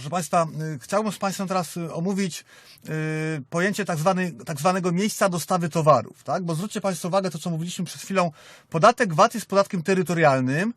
Proszę Państwa, y, chciałbym z Państwem teraz y, omówić y, pojęcie tak, zwany, tak zwanego miejsca dostawy towarów, tak? Bo zwróćcie Państwo uwagę, to co mówiliśmy przed chwilą, podatek VAT jest podatkiem terytorialnym,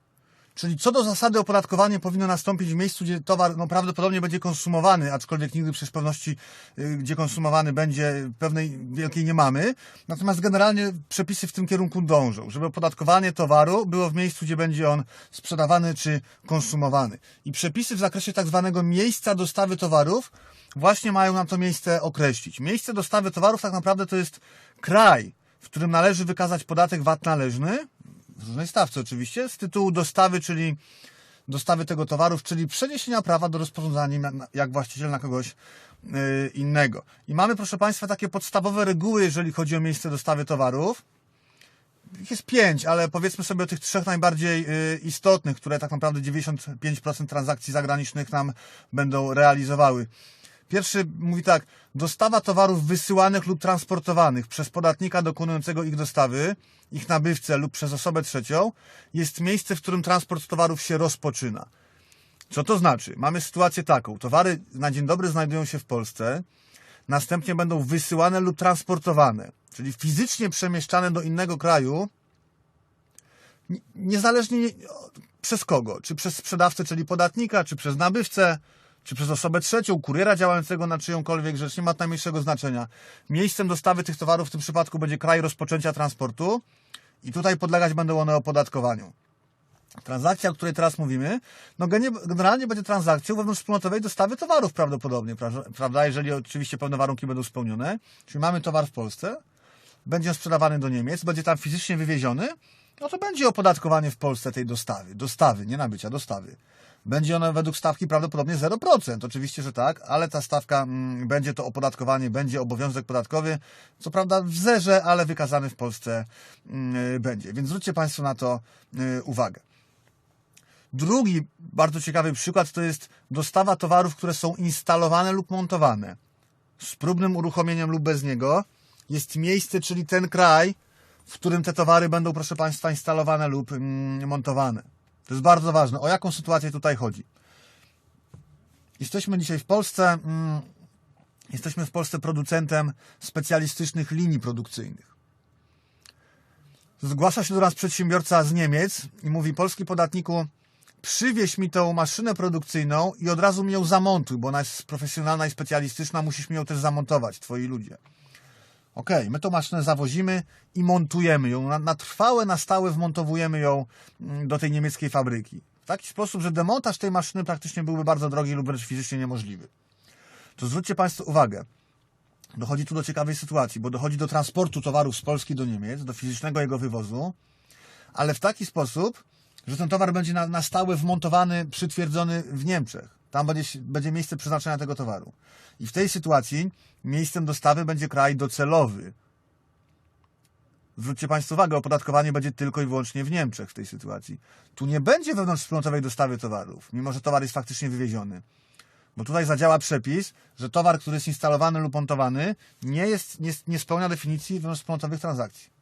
czyli co do zasady opodatkowanie powinno nastąpić w miejscu, gdzie towar no, prawdopodobnie będzie konsumowany, aczkolwiek nigdy przecież pewności, y, gdzie konsumowany będzie, pewnej wielkiej nie mamy. Natomiast generalnie przepisy w tym kierunku dążą, żeby opodatkowanie towaru było w miejscu, gdzie będzie on sprzedawany czy konsumowany. I przepisy w zakresie tak zwanego miejsca dostawy towarów właśnie mają nam to miejsce określić. Miejsce dostawy towarów tak naprawdę to jest kraj, w którym należy wykazać podatek VAT należny, w różnej stawce oczywiście, z tytułu dostawy, czyli dostawy tego towarów, czyli przeniesienia prawa do rozporządzania jak właściciel na kogoś yy, innego. I mamy, proszę Państwa, takie podstawowe reguły, jeżeli chodzi o miejsce dostawy towarów. Ich jest pięć, ale powiedzmy sobie o tych trzech najbardziej yy, istotnych, które tak naprawdę 95% transakcji zagranicznych nam będą realizowały. Pierwszy mówi tak, dostawa towarów wysyłanych lub transportowanych przez podatnika dokonującego ich dostawy, ich nabywcę lub przez osobę trzecią, jest miejsce, w którym transport towarów się rozpoczyna. Co to znaczy? Mamy sytuację taką, towary na dzień dobry znajdują się w Polsce, następnie będą wysyłane lub transportowane, czyli fizycznie przemieszczane do innego kraju, ni- niezależnie nie- przez kogo, czy przez sprzedawcę, czyli podatnika, czy przez nabywcę, czy przez osobę trzecią, kuriera działającego na czyjąkolwiek rzecz, nie ma najmniejszego znaczenia. Miejscem dostawy tych towarów w tym przypadku będzie kraj rozpoczęcia transportu i tutaj podlegać będą one opodatkowaniu. Transakcja, o której teraz mówimy, no generalnie będzie transakcją wewnątrzwspólnotowej dostawy towarów prawdopodobnie, pra- prawda, jeżeli oczywiście pewne warunki będą spełnione. Czyli mamy towar w Polsce, będzie on sprzedawany do Niemiec, będzie tam fizycznie wywieziony, no to będzie opodatkowanie w Polsce tej dostawy. Dostawy, nie nabycia, dostawy. Będzie ono według stawki prawdopodobnie 0%. Oczywiście, że tak, ale ta stawka mm, będzie to opodatkowanie, będzie obowiązek podatkowy. Co prawda w zerze, ale wykazany w Polsce mm, będzie. Więc zwróćcie Państwo na to y, uwagę. Drugi bardzo ciekawy przykład to jest dostawa towarów, które są instalowane lub montowane. Z próbnym uruchomieniem lub bez niego jest miejsce, czyli ten kraj, w którym te towary będą, proszę Państwa, instalowane lub mm, montowane. To jest bardzo ważne. O jaką sytuację tutaj chodzi? Jesteśmy dzisiaj w Polsce. Mm, jesteśmy w Polsce producentem specjalistycznych linii produkcyjnych. Zgłasza się do nas przedsiębiorca z Niemiec i mówi: Polski podatniku, przywieź mi tą maszynę produkcyjną i od razu mi ją zamontuj, bo ona jest profesjonalna i specjalistyczna, musisz mi ją też zamontować, twoi ludzie. Okej, my tą maszynę zawozimy i montujemy ją. Na, na trwałe, na stałe wmontowujemy ją mm, do tej niemieckiej fabryki. W taki sposób, że demontaż tej maszyny praktycznie byłby bardzo drogi lub wręcz fizycznie niemożliwy. To zwróćcie Państwo uwagę, dochodzi tu do ciekawej sytuacji, bo dochodzi do transportu towarów z Polski do Niemiec, do fizycznego jego wywozu, ale w taki sposób, że ten towar będzie na, na stałe wmontowany, przytwierdzony w Niemczech. Tam będzie, będzie miejsce przeznaczenia tego towaru. I w tej sytuacji miejscem dostawy będzie kraj docelowy. Zwróćcie Państwo uwagę, opodatkowanie będzie tylko i wyłącznie w Niemczech w tej sytuacji. Tu nie będzie wewnątrzwspólnotowej dostawy towarów, mimo że towar jest faktycznie wywieziony. Bo tutaj zadziała przepis, że towar, który jest instalowany lub montowany, nie, jest, nie, nie spełnia definicji wewnątrzwspólnotowych transakcji.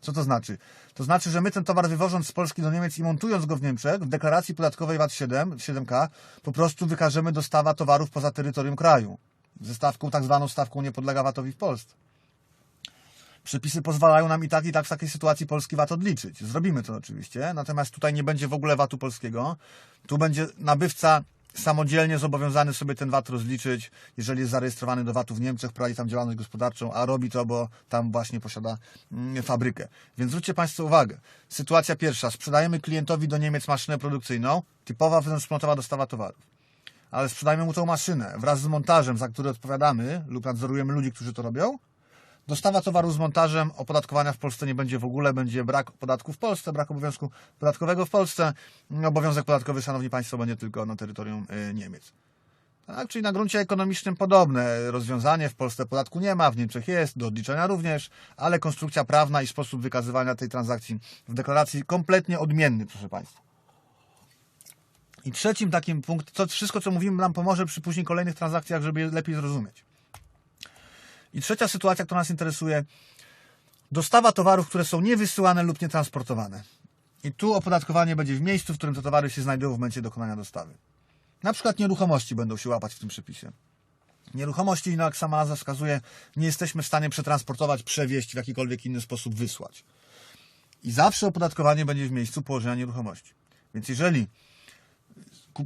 Co to znaczy? To znaczy, że my ten towar wywożąc z Polski do Niemiec i montując go w Niemczech, w deklaracji podatkowej VAT 7, 7K, po prostu wykażemy dostawa towarów poza terytorium kraju. Ze stawką, tak zwaną stawką nie podlega VAT-owi w Polsce. Przepisy pozwalają nam i tak, i tak w takiej sytuacji polski VAT odliczyć. Zrobimy to oczywiście, natomiast tutaj nie będzie w ogóle VAT-u polskiego. Tu będzie nabywca samodzielnie zobowiązany sobie ten VAT rozliczyć, jeżeli jest zarejestrowany do VAT-u w Niemczech, prowadzi tam działalność gospodarczą, a robi to, bo tam właśnie posiada mm, fabrykę. Więc zwróćcie Państwo uwagę. Sytuacja pierwsza. Sprzedajemy klientowi do Niemiec maszynę produkcyjną, typowa wewnątrzwspólnotowa dostawa towarów. Ale sprzedajmy mu tą maszynę wraz z montażem, za który odpowiadamy lub nadzorujemy ludzi, którzy to robią. Dostawa towaru z montażem, opodatkowania w Polsce nie będzie w ogóle, będzie brak podatku w Polsce, brak obowiązku podatkowego w Polsce. Obowiązek podatkowy, Szanowni Państwo, będzie tylko na terytorium y, Niemiec. Tak, czyli na gruncie ekonomicznym podobne rozwiązanie. W Polsce podatku nie ma, w Niemczech jest, do odliczenia również, ale konstrukcja prawna i sposób wykazywania tej transakcji w deklaracji kompletnie odmienny, proszę Państwa. I trzecim takim punktem, to wszystko, co mówimy, nam pomoże przy później kolejnych transakcjach, żeby je lepiej zrozumieć. I trzecia sytuacja, która nas interesuje, dostawa towarów, które są niewysyłane lub nietransportowane. I tu opodatkowanie będzie w miejscu, w którym te towary się znajdują w momencie dokonania dostawy. Na przykład nieruchomości będą się łapać w tym przepisie. Nieruchomości, no jak sama nazwa wskazuje, nie jesteśmy w stanie przetransportować, przewieźć, w jakikolwiek inny sposób wysłać. I zawsze opodatkowanie będzie w miejscu położenia nieruchomości. Więc jeżeli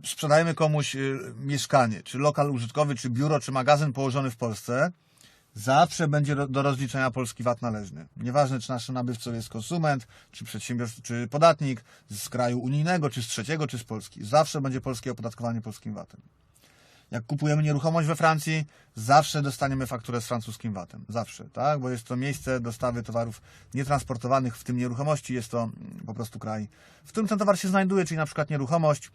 sprzedajemy komuś y, mieszkanie, czy lokal użytkowy, czy biuro, czy magazyn położony w Polsce, zawsze będzie do, rozliczenia polski VAT należny. Nieważne, czy naszym nabywcą jest konsument, czy przedsiębiorstwo, czy podatnik z kraju unijnego, czy z trzeciego, czy z Polski. Zawsze będzie polskie opodatkowanie polskim VAT-em. Jak kupujemy nieruchomość we Francji, zawsze dostaniemy fakturę z francuskim VAT-em. Zawsze, tak? Bo jest to miejsce dostawy towarów nietransportowanych, w tym nieruchomości. Jest to mm, po prostu kraj, w którym ten towar się znajduje, czyli na przykład nieruchomość,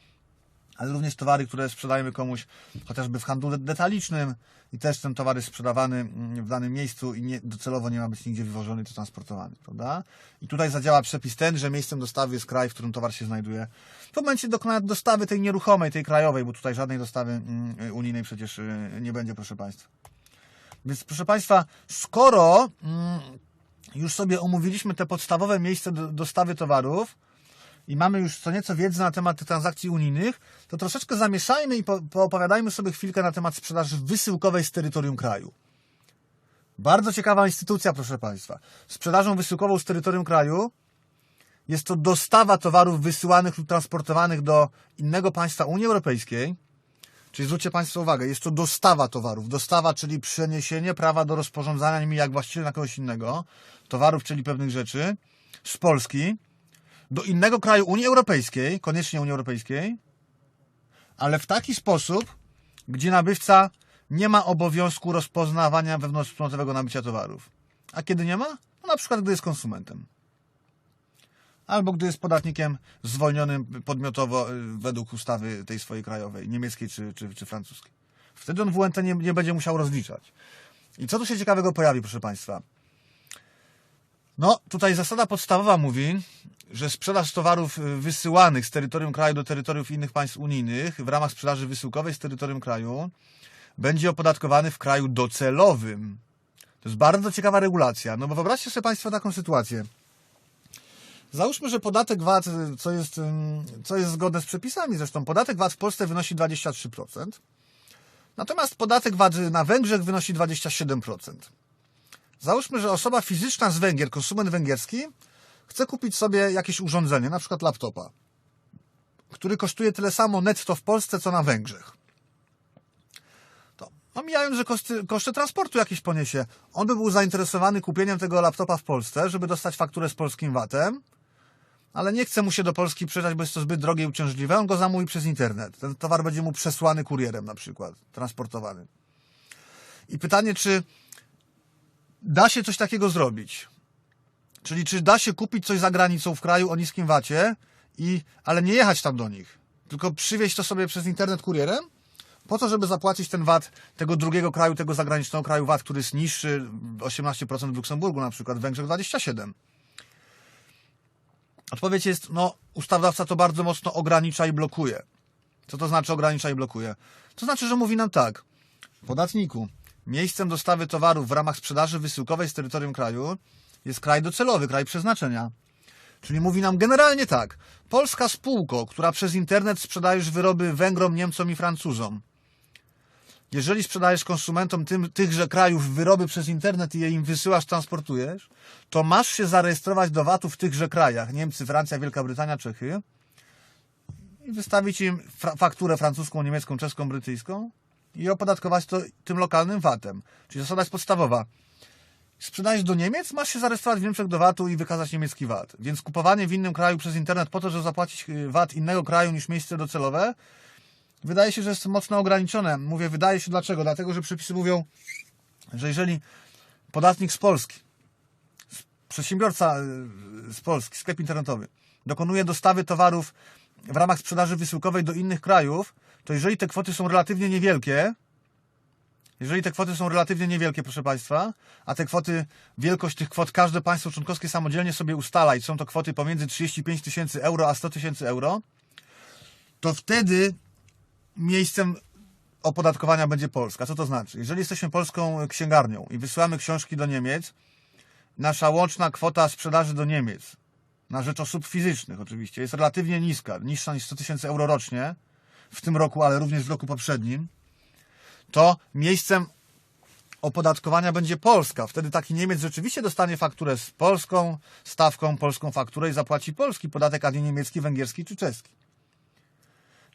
ale również towary, które sprzedajemy komuś chociażby w handlu de- detalicznym i też ten towar jest sprzedawany mm, w danym miejscu i nie, docelowo nie ma być nigdzie wywożony czy transportowany, prawda? I tutaj zadziała przepis ten, że miejscem dostawy jest kraj, w którym towar się znajduje. W momencie dokonania dostawy tej nieruchomej, tej krajowej, bo tutaj żadnej dostawy mm, unijnej przecież y, nie będzie, proszę Państwa. Więc proszę Państwa, skoro mm, już sobie omówiliśmy te podstawowe miejsca do, dostawy towarów, i mamy już co nieco wiedzy na temat transakcji unijnych, to troszeczkę zamieszajmy i po, poopowiadajmy sobie chwilkę na temat sprzedaży wysyłkowej z terytorium kraju. Bardzo ciekawa instytucja, proszę Państwa. Sprzedażą wysyłkową z terytorium kraju jest to dostawa towarów wysyłanych lub transportowanych do innego państwa Unii Europejskiej. Czyli zwróćcie Państwo uwagę, jest to dostawa towarów. Dostawa, czyli przeniesienie prawa do rozporządzania nimi jak właściciel na kogoś innego. Towarów, czyli pewnych rzeczy z Polski do innego kraju Unii Europejskiej, koniecznie Unii Europejskiej, ale w taki sposób, gdzie nabywca nie ma obowiązku rozpoznawania wewnątrzwspólnotowego nabycia towarów. A kiedy nie ma? No na przykład, gdy jest konsumentem. Albo gdy jest podatnikiem zwolnionym podmiotowo y, według ustawy tej swojej krajowej, niemieckiej czy, czy, czy francuskiej. Wtedy on WNT nie, nie będzie musiał rozliczać. I co tu się ciekawego pojawi, proszę Państwa? No, tutaj zasada podstawowa mówi, że sprzedaż towarów y, wysyłanych z terytorium kraju do terytoriów innych państw unijnych w ramach sprzedaży wysyłkowej z terytorium kraju będzie opodatkowany w kraju docelowym. To jest bardzo ciekawa regulacja. No bo wyobraźcie sobie Państwo taką sytuację. Załóżmy, że podatek VAT, y, co jest, co jest zgodne z przepisami, zresztą podatek VAT w Polsce wynosi 23%, natomiast podatek VAT na Węgrzech wynosi 27%. Załóżmy, że osoba fizyczna z Węgier, konsument węgierski, chce kupić sobie jakieś urządzenie, na przykład laptopa, który kosztuje tyle samo netto w Polsce, co na Węgrzech. To omijając, że koszty, koszty transportu jakieś poniesie, on by był zainteresowany kupieniem tego laptopa w Polsce, żeby dostać fakturę z polskim VAT-em, ale nie chce mu się do Polski przyjechać, bo jest to zbyt drogie i uciążliwe, on go zamówi przez internet. Ten towar będzie mu przesłany kurierem na przykład, transportowany. I pytanie, czy da się coś takiego zrobić? Czyli czy da się kupić coś za granicą w kraju o niskim VAT-ie, i, ale nie jechać tam do nich, tylko przywieźć to sobie przez internet kurierem? Po to, żeby zapłacić ten VAT tego drugiego kraju, tego zagranicznego kraju VAT, który jest niższy, 18% w Luksemburgu na przykład, w Węgrzech 27%. Odpowiedź jest, no, ustawodawca to bardzo mocno ogranicza i blokuje. Co to znaczy ogranicza i blokuje? To znaczy, że mówi nam tak, podatniku, miejscem dostawy towarów w ramach sprzedaży wysyłkowej z terytorium kraju jest kraj docelowy, kraj przeznaczenia. Czyli mówi nam generalnie tak. Polska spółko, która przez internet sprzedajesz wyroby Węgrom, Niemcom i Francuzom. Jeżeli sprzedajesz konsumentom tym, tychże krajów wyroby przez internet i je im wysyłasz, transportujesz, to masz się zarejestrować do VAT-u w tychże krajach. Niemcy, Francja, Wielka Brytania, Czechy. I wystawić im fra fakturę francuską, niemiecką, czeską, brytyjską i opodatkować to tym lokalnym VAT-em. Czyli zasada jest podstawowa. Sprzedajesz do Niemiec, masz się zarejestrować w Niemczech do VAT-u i wykazać niemiecki VAT. Więc kupowanie w innym kraju przez internet po to, żeby zapłacić y, VAT innego kraju niż miejsce docelowe, wydaje się, że jest mocno ograniczone. Mówię, wydaje się dlaczego? Dlatego, że przepisy mówią, że jeżeli podatnik z Polski, przedsiębiorca y, z Polski, sklep internetowy, dokonuje dostawy towarów w ramach sprzedaży wysyłkowej do innych krajów, to jeżeli te kwoty są relatywnie niewielkie, jeżeli te kwoty są relatywnie niewielkie, proszę Państwa, a te kwoty, wielkość tych kwot każde państwo członkowskie samodzielnie sobie ustala i są to kwoty pomiędzy 35 tysięcy euro a 100 tysięcy euro, to wtedy miejscem opodatkowania będzie Polska. Co to znaczy? Jeżeli jesteśmy polską księgarnią i wysyłamy książki do Niemiec, nasza łączna kwota sprzedaży do Niemiec, na rzecz osób fizycznych oczywiście, jest relatywnie niska, niższa niż 100 tysięcy euro rocznie, w tym roku, ale również w roku poprzednim, to miejscem opodatkowania będzie Polska. Wtedy taki Niemiec rzeczywiście dostanie fakturę z polską stawką, polską fakturę i zapłaci polski podatek, a nie niemiecki, węgierski czy czeski.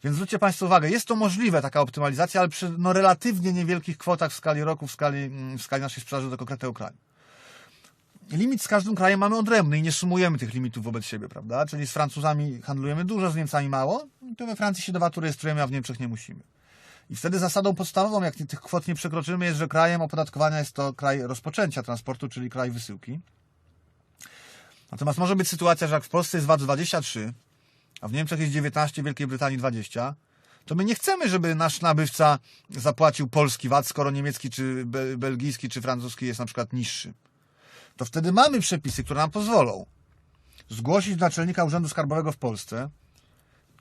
Więc zwróćcie Państwo uwagę, jest to możliwe, taka optymalizacja, ale przy no, relatywnie niewielkich kwotach w skali roku, w skali, mm, w skali naszej sprzedaży do konkretnego kraju. Limit z każdym krajem mamy odrębny i nie sumujemy tych limitów wobec siebie, prawda? Czyli z Francuzami handlujemy dużo, z Niemcami mało, to we Francji się do VAT-u rejestrujemy, a w Niemczech nie musimy. I wtedy zasadą podstawową, jak tych kwot nie przekroczymy, jest, że krajem opodatkowania jest to kraj rozpoczęcia transportu, czyli kraj wysyłki. Natomiast może być sytuacja, że jak w Polsce jest VAT 23, a w Niemczech jest 19, w Wielkiej Brytanii 20, to my nie chcemy, żeby nasz nabywca zapłacił polski VAT, skoro niemiecki, czy be- belgijski, czy francuski jest na przykład niższy. To wtedy mamy przepisy, które nam pozwolą zgłosić do naczelnika Urzędu Skarbowego w Polsce,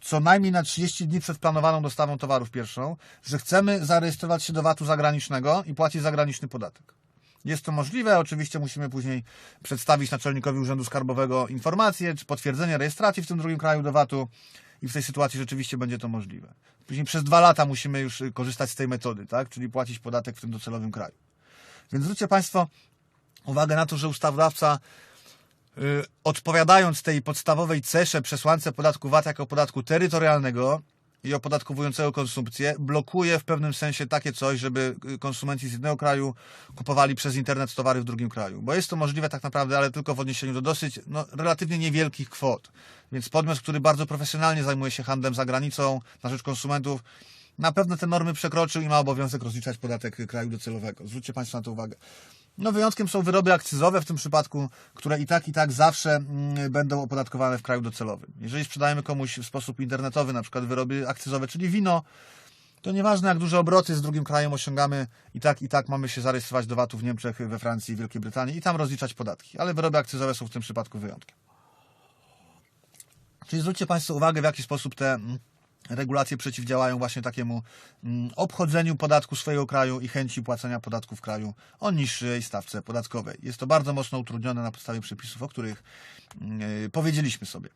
co najmniej na 30 dni przed planowaną dostawą towarów pierwszą, że chcemy zarejestrować się do VAT-u zagranicznego i płacić zagraniczny podatek. Jest to możliwe, oczywiście musimy później przedstawić naczelnikowi Urzędu Skarbowego informację czy potwierdzenie rejestracji w tym drugim kraju do VAT-u i w tej sytuacji rzeczywiście będzie to możliwe. Później przez dwa lata musimy już y, korzystać z tej metody, tak? czyli płacić podatek w tym docelowym kraju. Więc zwróćcie Państwo uwagę na to, że ustawodawca odpowiadając tej podstawowej cesze przesłance podatku VAT jako podatku terytorialnego i opodatkowującego konsumpcję, blokuje w pewnym sensie takie coś, żeby y, konsumenci z jednego kraju kupowali przez internet towary w drugim kraju. Bo jest to możliwe tak naprawdę, ale tylko w odniesieniu do dosyć no, relatywnie niewielkich kwot. Więc podmiot, który bardzo profesjonalnie zajmuje się handlem za granicą na rzecz konsumentów, na pewno te normy przekroczył i ma obowiązek rozliczać podatek kraju docelowego. Zwróćcie Państwo na to uwagę. No wyjątkiem są wyroby akcyzowe w tym przypadku, które i tak, i tak zawsze mm, będą opodatkowane w kraju docelowym. Jeżeli sprzedajemy komuś w sposób internetowy na przykład wyroby akcyzowe, czyli wino, to nieważne jak duże obroty z drugim krajem osiągamy, i tak, i tak mamy się zarejestrować do VAT-u w Niemczech, we Francji, Wielkiej Brytanii i tam rozliczać podatki. Ale wyroby akcyzowe są w tym przypadku wyjątkiem. Czyli zwróćcie Państwo uwagę, w jaki sposób te mm, regulacje przeciwdziałają właśnie takiemu mm, obchodzeniu podatku swojego kraju i chęci płacenia podatku w kraju o niższej stawce podatkowej. Jest to bardzo mocno utrudnione na podstawie przepisów, o których mm, yy, powiedzieliśmy sobie.